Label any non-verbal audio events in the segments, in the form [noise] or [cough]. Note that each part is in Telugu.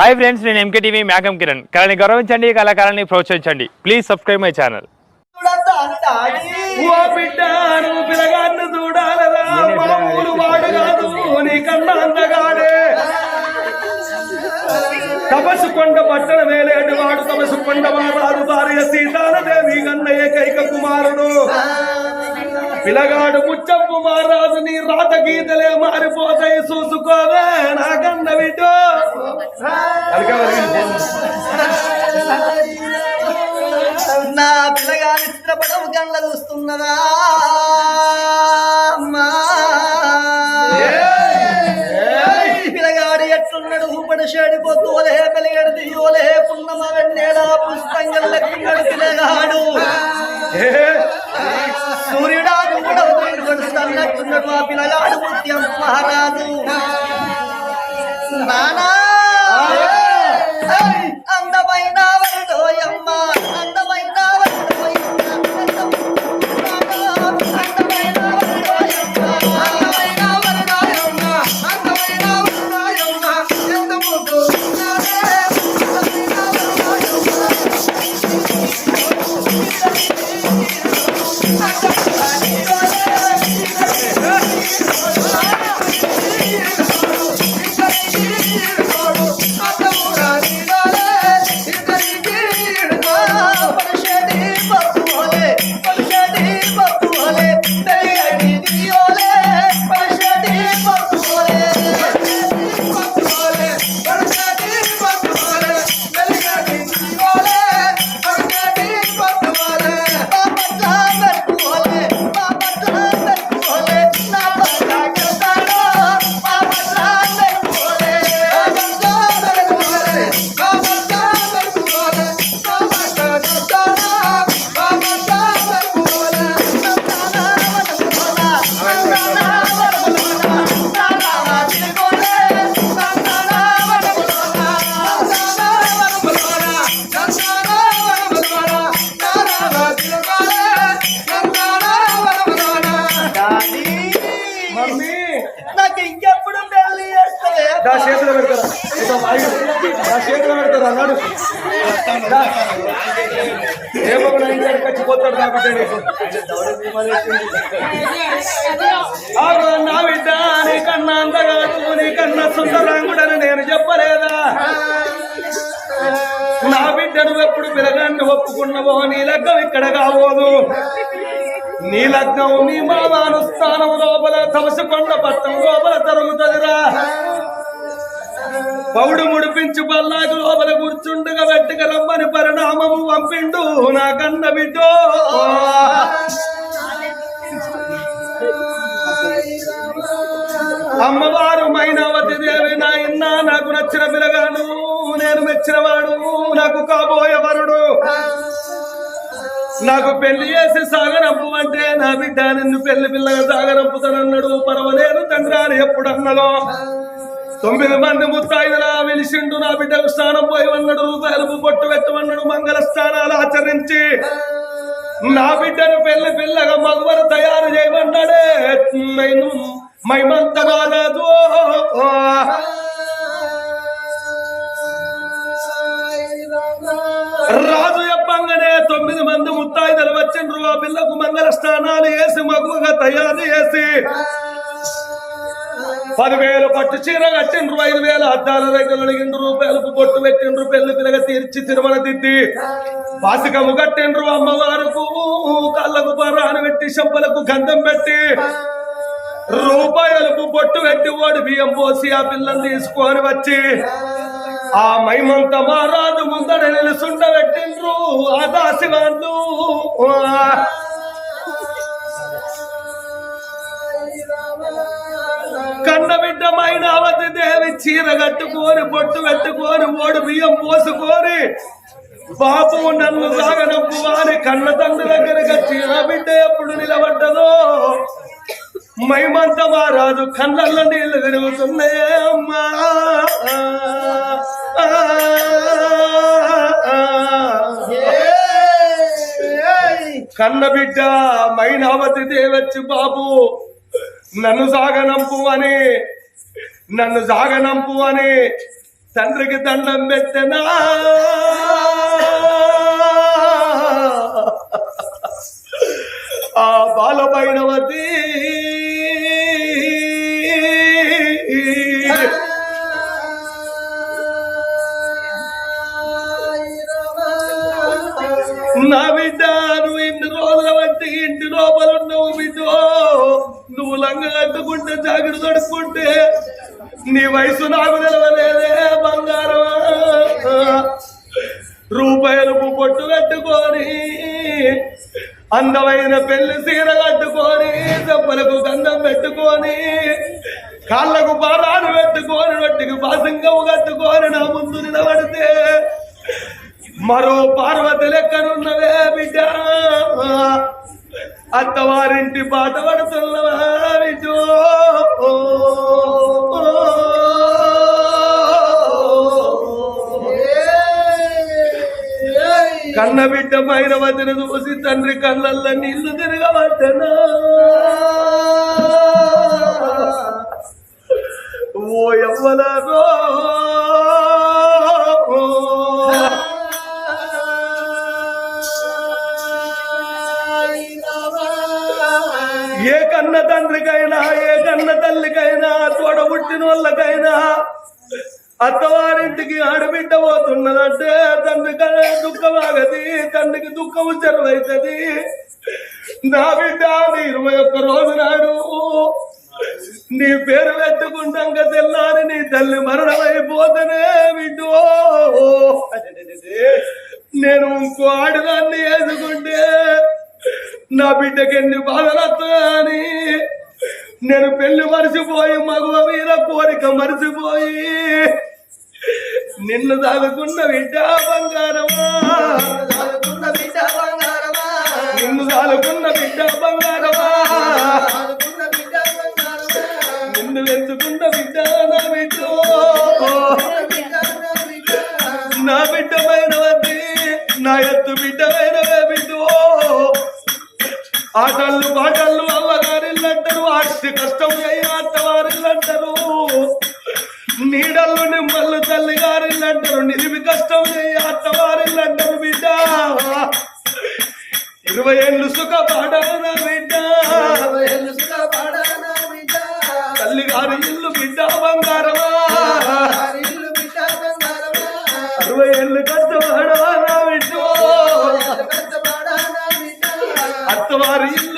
హాయ్ ఫ్రెండ్స్ నేను ఎంకే టీవీ మేకం కిరణ్. కళని గౌరవించండి కళాకారాన్ని ప్రోత్సహించండి. Please subscribe my channel. తపస్సు కొండ పట్టణ వేలేడు వాడు తపస్సు కొండ వారు భార్య సీతాలదేవి కన్న ఏకైక కుమారుడు. పిలగాడు ముచ్చప్పు మారాజు నీ రాత గీతలే మారిపోతాయి చూసుకోవే నాకన్న బిడ్డో. నా పిల్లగాని చిత్రపటం కళ్ళ చూస్తున్నదా? అమ్మా. పిల్లగాడు ఎట్లున్నాడు ఊపడి షేడిపోతూ ఓలే పెలిగడు దియోలే పున్నమ వెన్నెల పుస్తకం లెక్కడు పిల్లగాడు గడుస్తున్నట్టున్నాడు ఆ పిల్లగాడు ముత్యం మహారాజు. నానా [laughs] నాకు ఇంకెప్పుడు పెళ్ళి చేస్తలే నా చేతిలో పెడతారా. నా చేతిలో పెడతారా? అన్నాడు పోతాడు నా బిడ్డ నా బిడ్డ నీకన్నా అందగాడు నీకన్నా సుందరాంగుడని నేను చెప్పలేదా? నా బిడ్డను ఎప్పుడు పిలగాన్ని ఒప్పుకున్నవో నీ లగ్గం ఇక్కడ కావోదు. నీ లగ్నం నీ మామాను స్థానం లోపల తమసుకొండ పట్టం లోపల జరుగుతుందిరా పౌడు ముడిపించి బల్లాకు లోపల కూర్చుండగా వెట్టుక రమ్మని పరిణామము పంపిండు నా కన్న బిడ్డో. అమ్మవారు మైనావతి దేవి నా ఇన్న నాకు నచ్చిన పిలగాను నేను మెచ్చినవాడు నాకు కాబోయే వరుడు. నాకు పెళ్ళి చేసి సాగరంపు అంటే నా బిడ్డ నిన్ను పెళ్ళి పిల్లగా సాగరంపుతానన్నాడు పర్వలేదు తండ్రి అని ఎప్పుడు తొమ్మిది మంది ముత్తాయిదలా వెలిసిండు నా బిడ్డకు స్నానం పోయి అన్నాడు రూపాయలు పొట్టు పెట్టమన్నాడు. మంగళ స్నానాలు ఆచరించి నా బిడ్డను పెళ్ళి పిల్లగా మగవరు తయారు చేయమన్నాడే. మహిమంతగా రాదు స్నానాలు వేసి మగుగా తయారు చేసి పదివేలు పట్టు చీర కట్టిండ్రు ఐదు వేల అద్దాల రైతులు అడిగిండ్రు రూపాయలకు పొట్టు పెట్టిండ్రు పెళ్ళి పిల్లగ తీర్చి తిరుమల దిద్ది. పాసికము కట్టిండ్రు అమ్మవారుకు కళ్ళకు పరాను పెట్టి శంపలకు గంధం పెట్టి రూపాయలకు పొట్టు పెట్టి వాడు బియ్యం పోసి ఆ పిల్లల్ని తీసుకొని వచ్చి ఆ మైమంత మహారాజు ముందర నిలుసుండ పెట్టిండ్రు ఆ దాసి వాళ్ళు. కన్నబిడ్డ మైనావతి దేవి చీర కట్టుకొని పొట్టు పెట్టుకొని ఓడి బియ్యం పోసుకొని బాబు నన్ను సాగనప్పు వారి కన్న తండ్రి దగ్గరకు వచ్చి ఆ బిడ్డ ఎప్పుడు నిలబడ్డదో? మైమంత మహారాజు కళ్ళల్లో నీళ్ళు తిరుగుతున్నాయే అమ్మా. కన్న బిడ్డ మైనావతి దేవచ్చి బాబు నన్ను సాగనంపు అని నన్ను సాగనంపు అని తండ్రికి దండం పెట్టనా? ఆ బాలమైనవతి లంగ కట్టుకుంటే జాగ్రత్త తొడుక్కుంటే నీ వయసు నాకు తెలవలేదే బంగారం. రూపాయలు పొట్టు కట్టుకొని అందమైన పెళ్ళి సీర కట్టుకొని చెప్పులకు గంధం పెట్టుకొని కాళ్ళకు పారాలు పెట్టుకొని రొట్టికి బాసింగము కట్టుకొని నా ముందు నిలబడితే మరో పార్వతి లెక్కనున్నవే బిడ్డ. అత్తవారింటి పాట పడుతున్న కన్న బిడ్డ పైన వదిన చూసి తండ్రి కళ్ళల్లో నీళ్ళు తిరగబట్టనా ఓ ఎవ్వలరో ఏ కన్న తండ్రికైనా ఏ కన్న తల్లికైనా తోడబుట్టిన వాళ్ళకైనా అత్తవారింటికి ఆడబిడ్డ పోతున్నదంటే తండ్రి దుఃఖమాగది దుఃఖం ఆగది తండ్రికి దుఃఖం చెరువైతుంది. నా బిడ్డ నీ ఇరవై ఒక్క రోజు నాడు నీ పేరు పెట్టుకుంటాక తెల్లారి నీ తల్లి మరణమైపోతేనే బిడ్డో. నేను ఇంకో ఆడదాన్ని వేసుకుంటే నా బిడ్డకి ఎన్ని బాధలు వస్తాయని నేను పెళ్ళి మరిచిపోయి మగవ మీద కోరిక మరిచిపోయి నిన్ను దాగుకున్న బిడ్డ బంగారమా? నిన్ను దాగుకున్న బిడ్డ బంగారమా? నిన్ను వెతుకున్న బిడ్డ నా బిడ్డ? నా బిడ్డమైన వద్ది నా ఎత్తు బిడ్డమైన బిడ్డో ఆటలు పాటలు అల్లగారిల్లంటారు ఆస్తి కష్టం అయ్యి అత్తవారిల్లంటారు గారిల్లంటారు నిలిమి కష్టం అత్తవారిల్లంటారు బిడ్డ. ఇరవై ఏళ్ళు సుఖపడన బిడ్డ. తల్లి గారి ఇల్లు బిడ్డ బంగారమా. అరవై ఏళ్ళు కష్టపడనా బిడ్డ. అత్తవారి ఇల్లు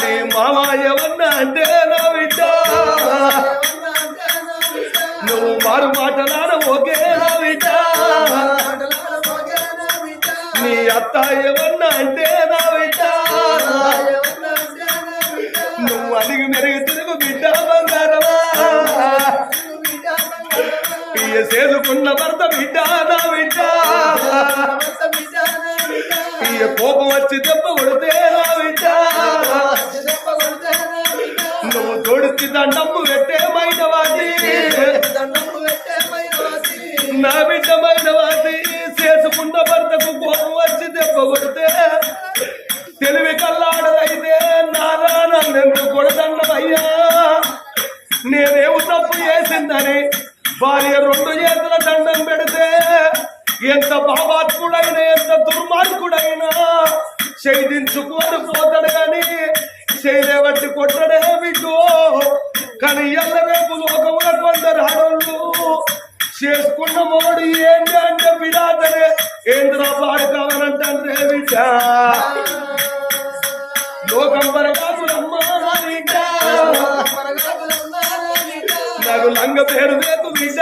నీ మామ ఎవన్నా అంటే నా బిడ్డ. నువ్వు మారు మాటలాడ ఒకే నా బిడ్డ. నీ అత్త ఏమన్నా అంటే నా బిడ్డ. నువ్వు అడిగి మెరుగు తిరుగు బిడ్డ బంగారమా. సేదుకున్న భర్త బిడ్డ నా బిడ్డ. ఇయ్య కోపం వచ్చి దెబ్బ ఎంత భావాత్ముడైన ఎంత దుర్మార్గుడైనా చేయించుకోరు పోతాడు కానీ చేయలేబట్టి కొట్టడే బిడ్డు కానీ ఎల్ల రేపు లోకముల కొందరు ఆడోళ్ళు చేసుకున్న మోడు ఏంటి అంటే బిడాతనే ఏంద్రా పాడు కావాలంటే బిడ్డ. లోకం బిడ్డ. నాకు లంగ పేరు వేకు బిడ్డ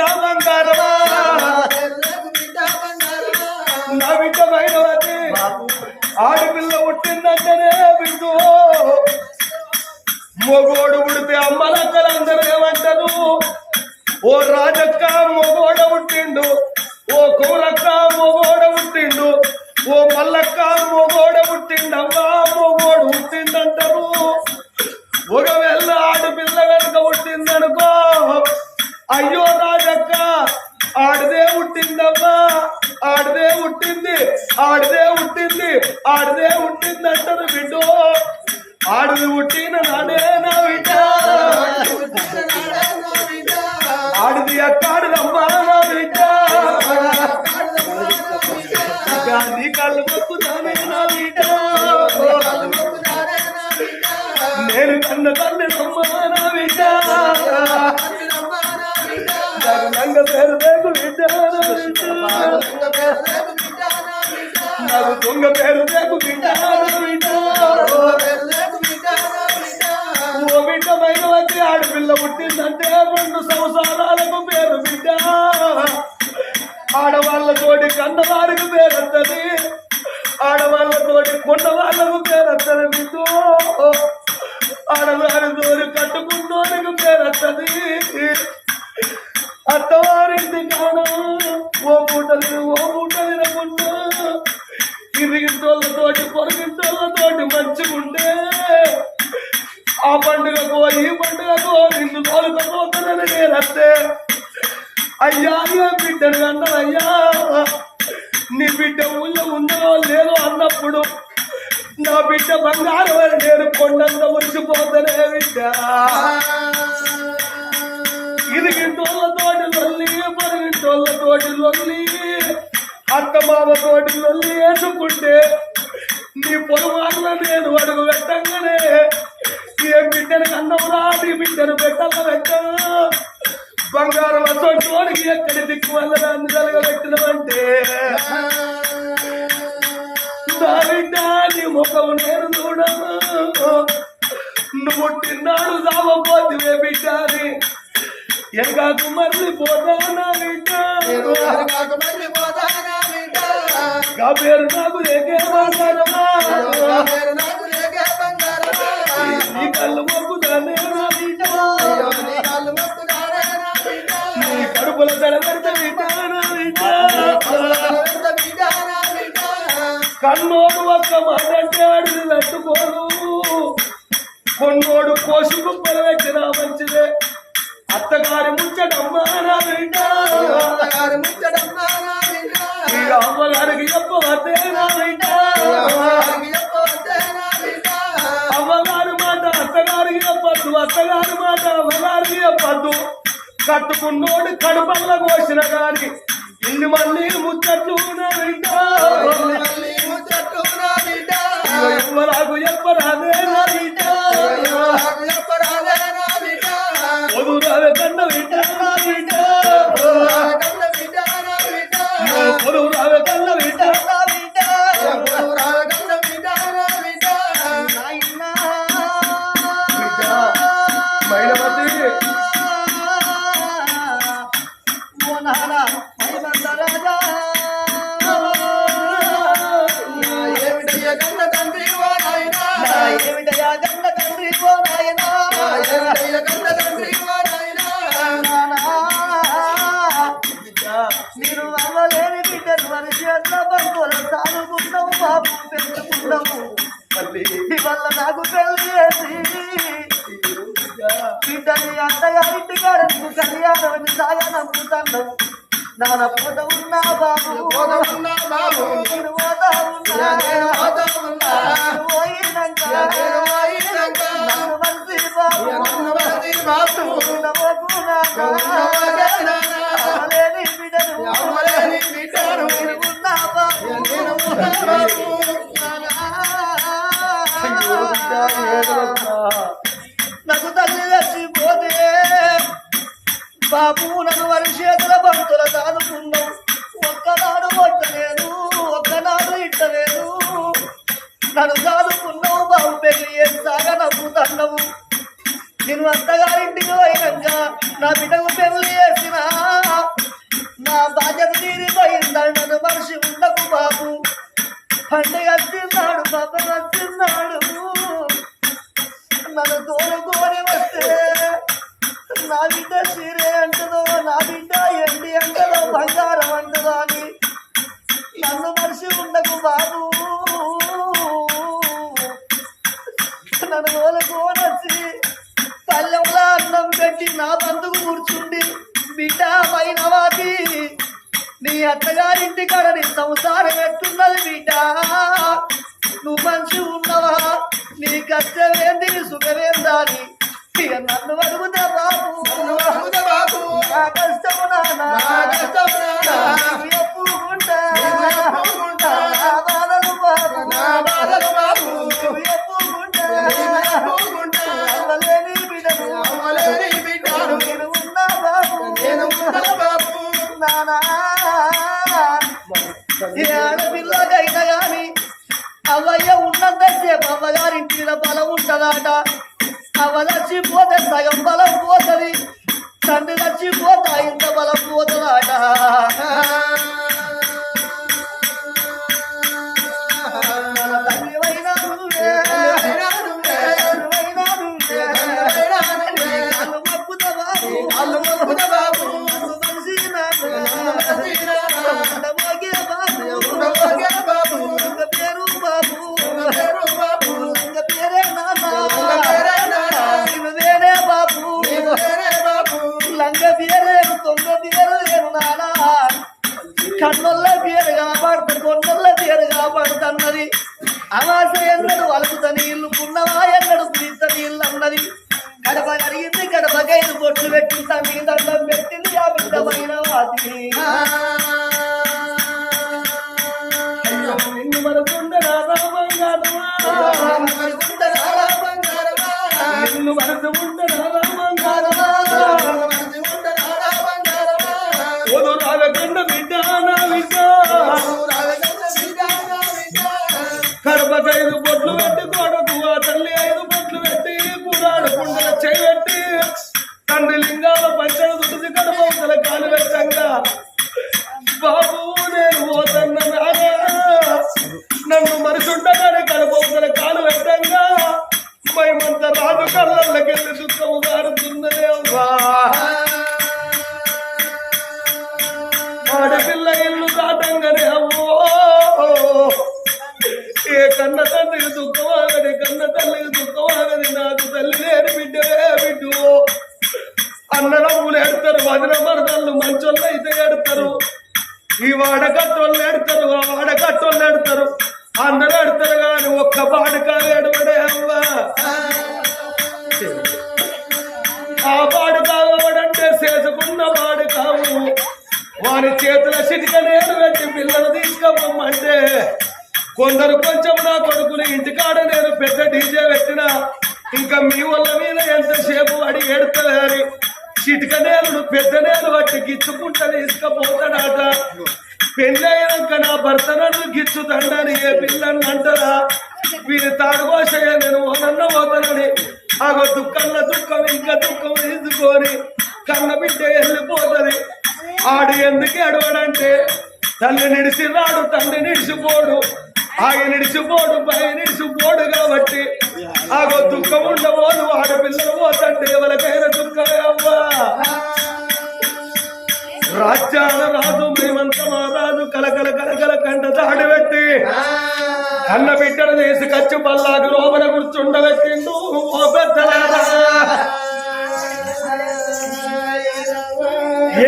పుట్టిందంటేనే బిడ్డు మొగోడు ఉడితే అమ్మలక్కలందరూ ఏమంటారు ఓ రాజక్క మొగోడ పుట్టిండు ఓ కూరక్క మొగోడ పుట్టిండు ఓ మల్లక్క మొగోడ పుట్టిండవ్వా మొగోడు పుట్టిండంటారు ఒకవేళ ఆడపిల్ల కనుక పుట్టిందనుకో అయ్యో రాజక్క ఆడదే పుట్టిందవ్వా. ఆడదే పుట్టింది ఆడదే పుట్టింది ఆడదే పుట్టింది అంటారు బిడ్డో. ఆడది పుట్టిన నాడే నా బిడ్డ. ఆడది అక్కాడదమ్మా నా బిడ్డ. గాంధీ కళ్ళు మొక్కుతానే నా బిడ్డ. నేను కన్న తల్లి నమ్మా నా బిడ్డ. నంగ పేరు అన్నారు దొంగ పేరు రేపు బిడ్డ. నా ఓ బిడ్డ పైన వచ్చి ఆడపిల్ల పుట్టిందంటే రెండు సంవత్సరాలకు పేరు బిడ్డ. ఆడవాళ్ళతోటి కన్నవారికి పేరత్తది ఆడవాళ్ళతోటి కొన్న వాళ్ళకు పేరత్తది బిడ్డు ఆడవారితోటి కట్టుకున్నోనికి పేరత్తది పండుగకు ఈ పండుగకు నిన్ను తోలుకపోతానని నేను అయ్యా బిడ్డను అన్నాను అయ్యా నీ బిడ్డ ఊళ్ళో ఉన్నదో లేదో అన్నప్పుడు నా బిడ్డ బంగారం అని నేను కొండంత ఉంచిపోతానే బిడ్డ. ఇరిగింటోళ్ళతోటి లొల్లి పొరిగింటోళ్ళతోటి లొల్లి అత్త మామతోటి లొల్లి వేసుకుంటే నీ పొలవాళ్ళ నేను అడుగు పెట్టంగానే ఏ బిడ్డను కన్నవురా నీ బిడ్డను పెట్టాల పెట్ట బంగారం అసోటికి ఎక్కడి దిక్కు వల్ల దాన్ని జరగబెట్టినవంటే? నా నీ ముఖం నేను చూడను. నువ్వు తిన్నాడు సావపోతివే బిడ్డాని. అని మళ్ళీ పోతా నా బిడ్డ. గా పేరు నాకు రేగే మాట్లాడమా నీ కళ్ళు మొక్కుతానే నా బిడ్డ నీ కడుపుల తడబెడత బిడ్డ నా బిడ్డ కన్నోడు ఒక్క మాట అంటే అడిగి తట్టుకోను కట్టుకున్నోడు కడుపల్ల కోసిన గాని ఇన్ని మళ్ళీ ముచ్చట్లు ఎవరాకు చెప్పరాదే నా బిడ్డ. పొదురావే కన్న బిడ్డ. తల్లి ఇవల్ల నాకు పెళ్ళి చేసి బిడ్డని అత్తగారింటి గారికి కళ్యాణం సాగా నమ్ముతాను నాన్న పూత ఉన్నా బాబు. నేను పోతా ఉన్నా నేను పోయినాక. నన్ను మనిషి బాబు. ఉండబోకున్నాక అవ్వలేని బిడ్డను. నేను ఉన్నా బాబు. నాకు తల్లి చచ్చిపోతే బాబు నన్ను వారి చేతుల బంతుల దాదుకున్నావు ఒక్కనాడు కొట్టలేదు ఒక్కనాడు ఇట్టలేదు నన్ను దాదుకున్నావు బాబు పెళ్ళి చేస్తాగా తండవు నేను అత్తగారింటికి పోయినాక నా బిడ్డకు పెళ్ళి చేసిన నా బాధ్యత తీరిపోయిందని నన్ను మనిషి ఉండకు బాబు. పండుగ బాబు నన్ను కోలకోనొచ్చి పల్లెంలో అన్నం పెట్టి నా బంధుకు కూర్చుండి బిడ్డ పైనవాతి నీ అత్తగారింటి కాడ నీ సంసారం ఎట్టున్నది బిడ్డ. నువ్వు మంచి ఉన్నవా? నీ కష్టమేంది? నీ సుఖమేందా అని. ఇక నన్ను అడుగుతా బాబు. నా కష్టము నాన్న నీకు Yeah. మనసుండరా రామంగారమా నిన్ను మనసుండరా రామంగారమా కొందరు కొంచెం నా కొడుకులు ఇంటికాడ నేను పెద్ద డీజే పెట్టిన ఇంకా మీ వల్ల మీద ఎంతసేపు అడిగి ఎడతలేని చిటిక నేలను పెద్ద నేలు బట్టి గిచ్చుకుంటా తీసుకపోతాడట. పెళ్ళైనాక నా భర్త నన్ను గిచ్చుతండని ఏ పిల్లని అంటారా? వీరి తాడుకోసయ్య నేను ఓనన్న పోతానని. ఆగో దుఃఖంలో దుఃఖం ఇంకా దుఃఖం తీసుకొని కన్న బిడ్డ వెళ్ళిపోతుంది. ఆడు ఎందుకు అడవడంటే తల్లి నిడిసి రాడు తండ్రి నిడిచిపోడు ఆయన నిడిచిపోడు పై నిడిచిపోడు కాబట్టి ఆగో దుఃఖం ఉండబోదు ఆడపిల్లలు పోతంటే ఎవరికైనా దుఃఖమే అవ్వా. రాజ్యాల రాజు మేమంతా మా రాజు కలకల కలకల కంట దాడి పెట్టి కన్న బిడ్డను చేసి ఖర్చు పల్లాకు లోపల కూర్చుండబెట్టిండు ఓ పెద్దలారా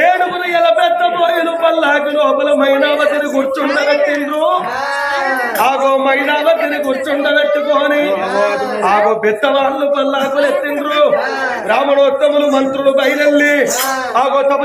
ఏడుగురు ఎల పెద్ద పోయిలు పల్లాకు లోపల మైనావతిని కూర్చుండబెట్టిండ్రు? ఆగో మైనావతిని కూర్చుండబెట్టుకొని. ఆగో పెద్దవాళ్ళు పల్లాకులు ఎత్తిండ్రు రామణోత్తములు మంత్రులు బయలెళ్ళి ఆగో తమ